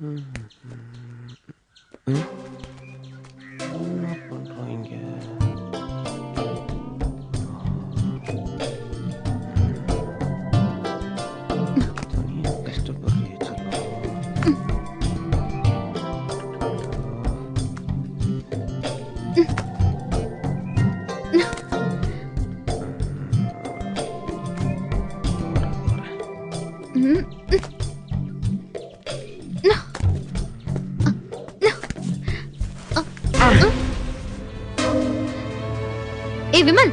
என்ன ஏய் விமல்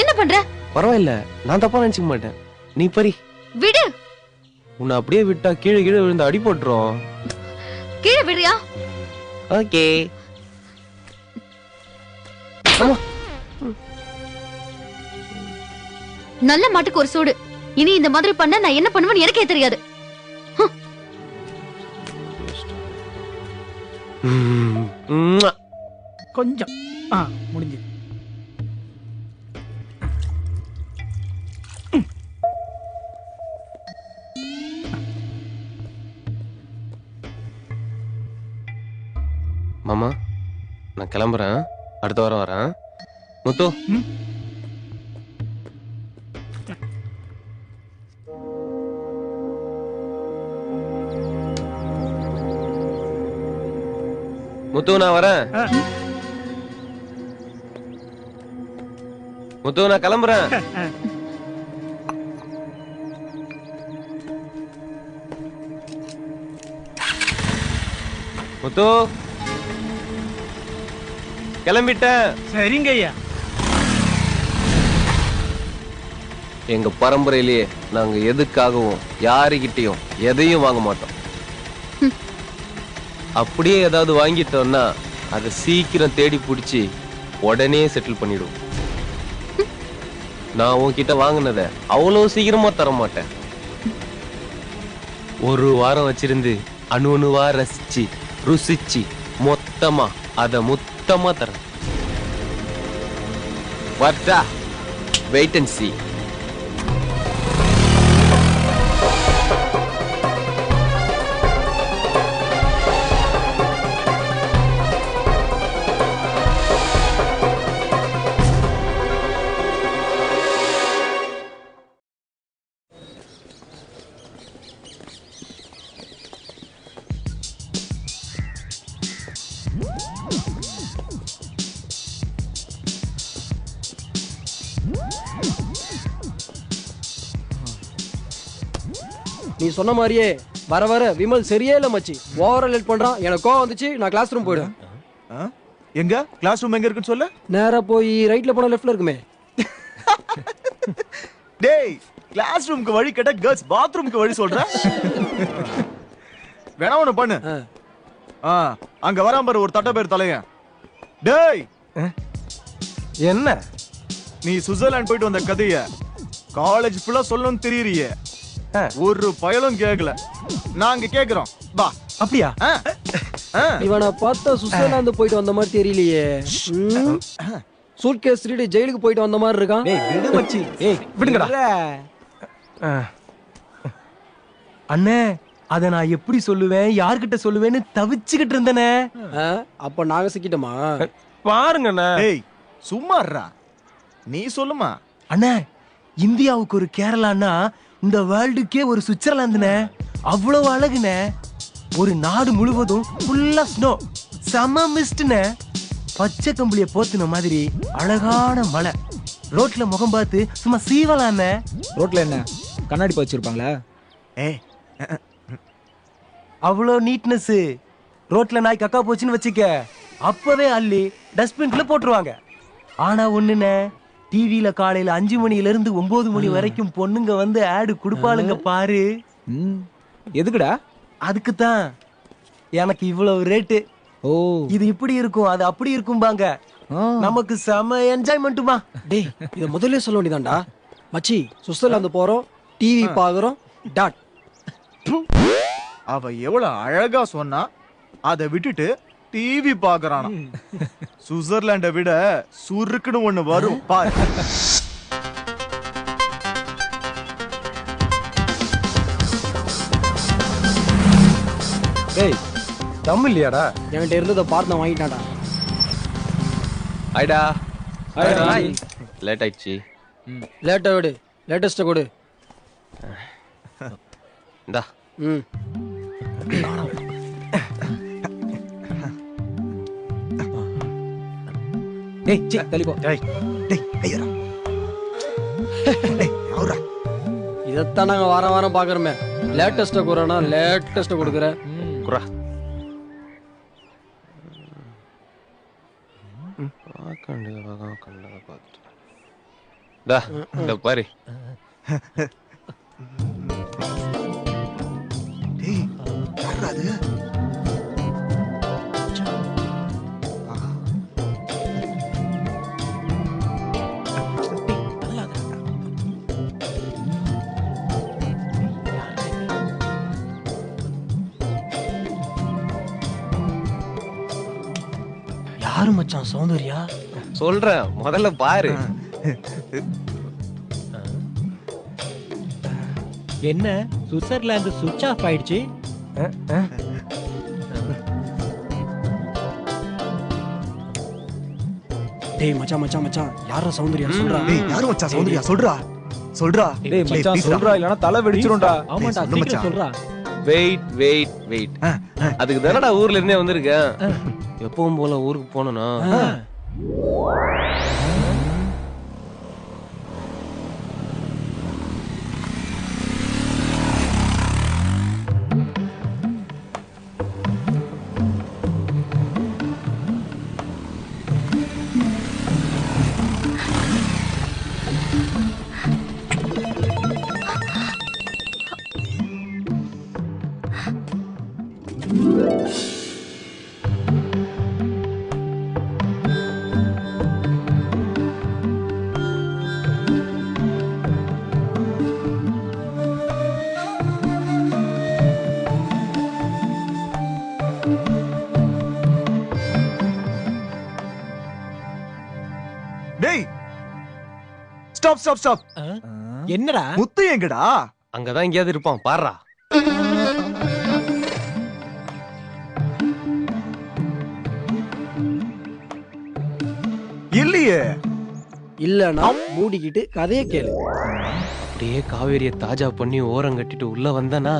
என்ன பண்ற? பரவாயில்ல நான் தப்பா நினைச்சுக்க மாட்டேன். நீ பரி. விடு. உன்னை அப்படியே விட்டா கீழே கீழே விழுந்து அடி போட்டுரும். கீழே விடுறியா? ஓகே. நல்ல மாட்டுக்கு ஒரு சூடு. இனி இந்த மாதிரி பண்ண நான் என்ன பண்ணுவேன்னு எனக்கே தெரியாது. கொஞ்சம். மாமா நான் கிளம்புறேன். அடுத்த வாரம் வரேன். முத்து. முத்து நான் வரேன். முத்து நான் கிளம்புறேன். முத்து. கிளம்பிட்டேன். சரிங்க ஐயா எங்க பரம்பரையிலேயே நாங்க எதுக்காகவும் யாருகிட்டயும் எதையும் வாங்க மாட்டோம். அப்படியே ஏதாவது வாங்கிட்டோம்னா அதை சீக்கிரம் தேடி பிடிச்சி உடனே செட்டில் பண்ணிடுவோம். நான் உன்கிட்ட வாங்கினத அவ்வளோ சீக்கிரமா தர மாட்டேன் ஒரு வாரம் வச்சிருந்து அணு அணுவா ரசிச்சு ருசிச்சு மொத்தமா அத மொத்தமா தரேன். வர்டா வெயிட் அண்ட் see. நீ சொன்ன மாதிரியே வர வர விமல் சரியே இல்ல மச்சி. ஓவரா லேட் பண்றான். எனக்கு கோவம் வந்துச்சு. நான் கிளாஸ் ரூம் போயிடுவேன். ஆ? எங்க? கிளாஸ் ரூம் எங்க இருக்குன்னு சொல்லு. நேரா போய் ரைட்ல போனா லெஃப்ட்ல இருக்குமே. டேய் கிளாஸ் ரூமுக்கு வழி கேட்டா கேர்ள்ஸ் பாத்ரூமுக்கு வழி சொல்ற வேணா ஒண்ணு பண்ணு. ஆ. ஆ அங்க வராம பாரு ஒரு தட்ட பேர் தலையன் டேய்! என்ன? நீ சுவிட்சர்லாந்து போயிட்டு வந்த கதைய காலேஜ் ஃபுல்லா சொல்லணும்னு தெரியறியே. ஒரு பயலும் கேட்கல நாங்க கேக்குறோம். வா. அப்படியா. இவனை பார்த்தா சுவிட்சர்லாந்து போயிட்டு வந்த மாதிரி தெரியலையே. சூட் கேஸ் திருடி ஜெயிலுக்கு போயிட்டு வந்த மாதிரி இருக்கான். டேய் விடு மச்சி. ஏய் விடுங்கடா. அண்ணே அத நான் எப்படி சொல்லுவேன் யார்கிட்ட சொல்லுவேன்னு தவிச்சுக்கிட்டு இருந்தனே. அப்ப நாங்க சிக்கிட்டோமா? பாருங்கண்ணே ஏய் சும்மா இருடா. நீ சொல்லுமா? அண்ணே இந்தியாவுக்கு ஒரு கேரளான்னா இந்த வேர்ல்டுக்கே ஒரு சுவிட்சர்லாந்துனே. அவ்வளவு அழகுனே. ஒரு நாடு முழுவதும் ஃபுல்லா ஸ்னோ செம மிஸ்ட்னே பச்சை கம்பளிய போத்துன மாதிரி அழகான மலை. ரோட்ல முகம் பார்த்து சும்மா சீவலாண்ணே ரோட்ல என்ன? கண்ணாடி பா வச்சிருப்பாங்களா? ஏய் அவ்வளோ நீட்னஸ் ரோட்ல நாய் கக்கா போச்சுன்னு வச்சுக்க. அப்பவே அள்ளி டஸ்ட்பின்ல போட்டுருவாங்க. ஆனா ஒண்ணுண்ணே டிவில காலையில அஞ்சு மணில இருந்து ஒன்பது மணி வரைக்கும் பொண்ணுங்க வந்து ஆடு கொடுப்பாளுங்க பாரு. ம். எதுக்குடா? அதுக்கு தான் எனக்கு இவ்வளவு ரேட்டு ஓ. இது இப்படி இருக்கும் அது அப்படி இருக்கும்பாங்க. நமக்கு செம என்ஜாய்மெண்ட்டுமா டேய் இத முதல்ல சொல்ல வேண்டியதான்டா. மச்சி சுவிட்சர்லாந்து போறோம் டிவி பாக்குறோம் டாட் அவ எவ்வளவு அழகா சொன்னா அதை விட்டுட்டு டிவி பாக்குறானா? சுவிட்சர்லாண்டை விட சுருக்குன்னு ஒண்ணு வரும். பாரு. டேய் தம் இல்லையாடா? என்கிட்ட இருந்ததை பார்த்து ஐடா Hi. லேட் ஆயிடுச்சு. லேட்டை விடு. லேட்டஸ்ட்டை கொடு. இந்தா. ம். டேய் சி தள்ளி போ டேய் டேய் ஐயரா டேய் அவரா. இதைத்தான் நாங்கள் வாரம் வாரம் பார்க்குறோமே. லேட்டஸ்ட்டை கொடுறேன்னா லேட்டஸ்ட்டை கொடுக்குற. குரா பார்க்கண்டு பார்க்கண்டு பார்த்துட்டு டா இந்த பாரு. டேய் அது? மச்சான் சௌந்தர்யா. சொல்றேன் முதல்ல பாரு. என்ன சுவிட்சர்லாந்து சுவிட்ச் ஆஃப் ஆயிடுச்சு? டேய் மச்சான் மச்சான் மச்சான். யாரா சௌந்தர்யா? சொல்றா. டேய் யாரு மச்சான்? சௌந்தர்யா சொல்றா. சொல்றா. டேய் மச்சான். சொல்றா இல்லனா தலை வெடிச்சிரும்டா. மச்சான். சொல்றா. Wait wait wait. அதுக்கு தானடா ஊர்ல இருந்தே வந்திருக்கேன். எப்பவும் போல ஊருக்கு போனோம்னா ஸ்டாப் ஸ்டாப் ஸ்டாப் என்னடா முத்து எங்கடா அங்கதான் எங்கேயாவது இருப்பான் பாருடா இல்லையே இல்லைன்னா மூடிக்கிட்டு கதையை கேளு அப்படியே காவேரிய தாஜா பண்ணி ஓரம் கட்டிட்டு உள்ள வந்தனா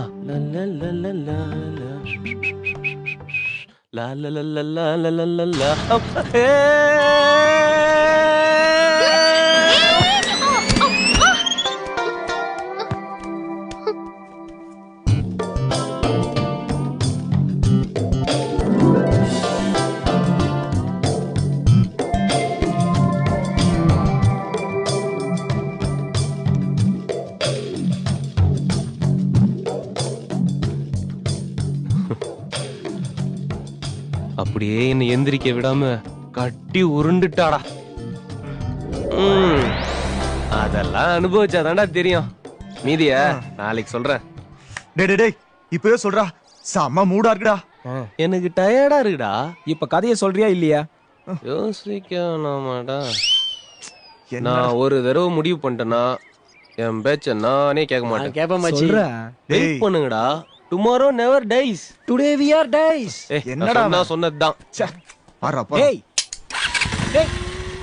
லா லா லா லா லா லா லா லா லா. அப்படியே என்னை எந்திரிக்க விடாம கட்டி உருண்டுட்டாடா. ம், அதெல்லாம் அனுபவிச்சாதான்டா தெரியும். மீதிய நாளைக்கு சொல்றேன். டேய் டேய் டேய் இப்பவே சொல்றா. செம்ம மூடா இருக்குடா. எனக்கு டயர்டா இருக்குடா. இப்ப கதையை சொல்றியா இல்லையா? யோசிக்கணுமாடா. நான் ஒரு தடவை முடிவு பண்ணிட்டேன்னா என் பேச்ச நானே கேட்க மாட்டேன். டேய். வெயிட் பண்ணுங்கடா. Tomorrow never dies today we are dies என்னடா அவன்? சொன்னதுதான். பாரா பாரா டேய். டேய்.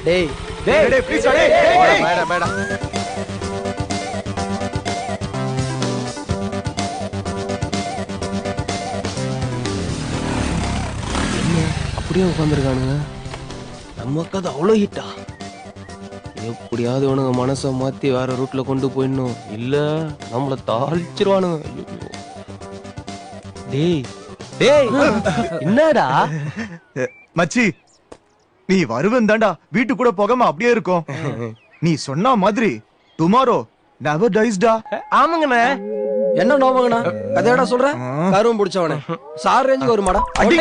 டேய். டேய். ப்ளீஸ் டேய் டேய், பேடா என்ன? அப்படியே உட்காந்துருக்கானுங்க நம்ம கதை அவ்வளோ ஹிட்டா எப்படியாவது இவனுங்க மனசை மாத்தி வேற ரூட்ல கொண்டு போயிடணும். இல்ல நம்மள தாளிச்சிருவானுங்க. டேய் டேய் என்னடா? மச்சி நீ வருவன் தாண்டா. வீட்டு கூட போகாம அப்படியே இருக்கும். நீ சொன்ன மாதிரி டுமாரோ நெவர் டைஸ்டா ஆமாங்கண்ணே. என்ன நோமங்கண்ணா? கதையடா சொல்ற? கருவம் பிடிச்சவனே. சார் ரேஞ்சுக்கு வருமாடா. அடி.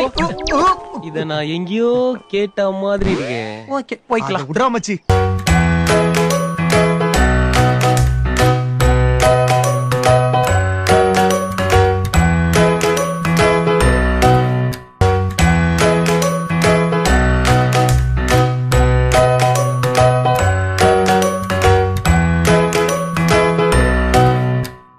இத நான் எங்கேயோ கேட்ட மாதிரி இருக்கே. ஓகே போய்க்கலாம். விடுறா மச்சி.